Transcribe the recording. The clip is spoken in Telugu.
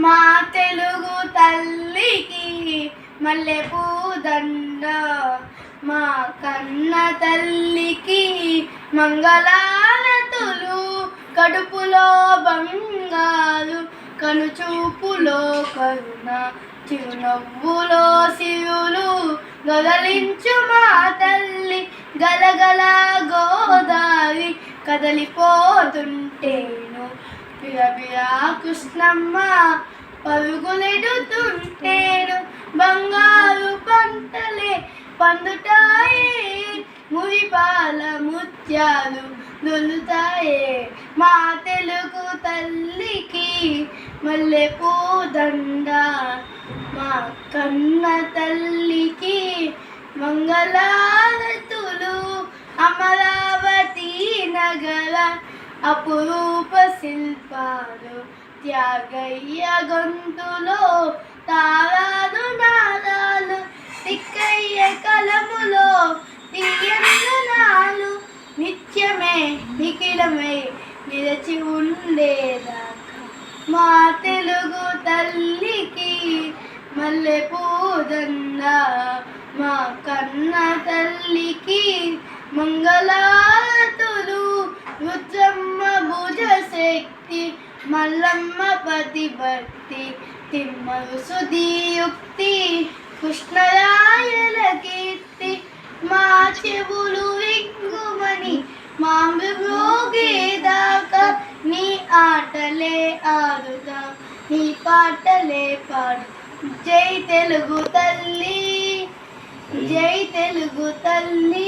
మా తెలుగు తల్లికి మల్లె పూదండ మా కన్న తల్లికి మంగళారతులు కడుపులో బంగారు కనుచూపులో కరుణ చిరునవ్వులో శివులు గదలించు మా తల్లి గలగల గోదారి కదలిపోతుంటేను బిరబిరా కృష్ణమ్మ పరుగులెడుతుంటేను బంగారు పంటలే పండుతాయే. మురిపాల ముత్యాలు దొల్లుతాయే మా తెలుగు తల్లికి మల్లె పూదండ మా కన్న తల్లికి మంగళారతులు అమరావతి నగర అపురూప శిల్పాలు త్యాగయ్య గొంతులో తారాలు నారాలు తిక్కయ్య కలములో తీయన్నాలు నిత్యమే నిఖిలమే నిలచి ఉండేదాకా. మా తెలుగు తల్లికి మల్లె పూదండ మా కన్న తల్లికి మంగళాతులు రుద్రమ్మ మల్లమ్మ పతిభక్తి తిమ్మరు సుధీయుక్తి కృష్ణరాయల కీర్తి మా చెవులు విగ్గుమని మా మృగేదాకా నీ ఆటలే ఆడుదా నీ పాటలే పాడు జై తెలుగు తల్లి జై తెలుగు తల్లి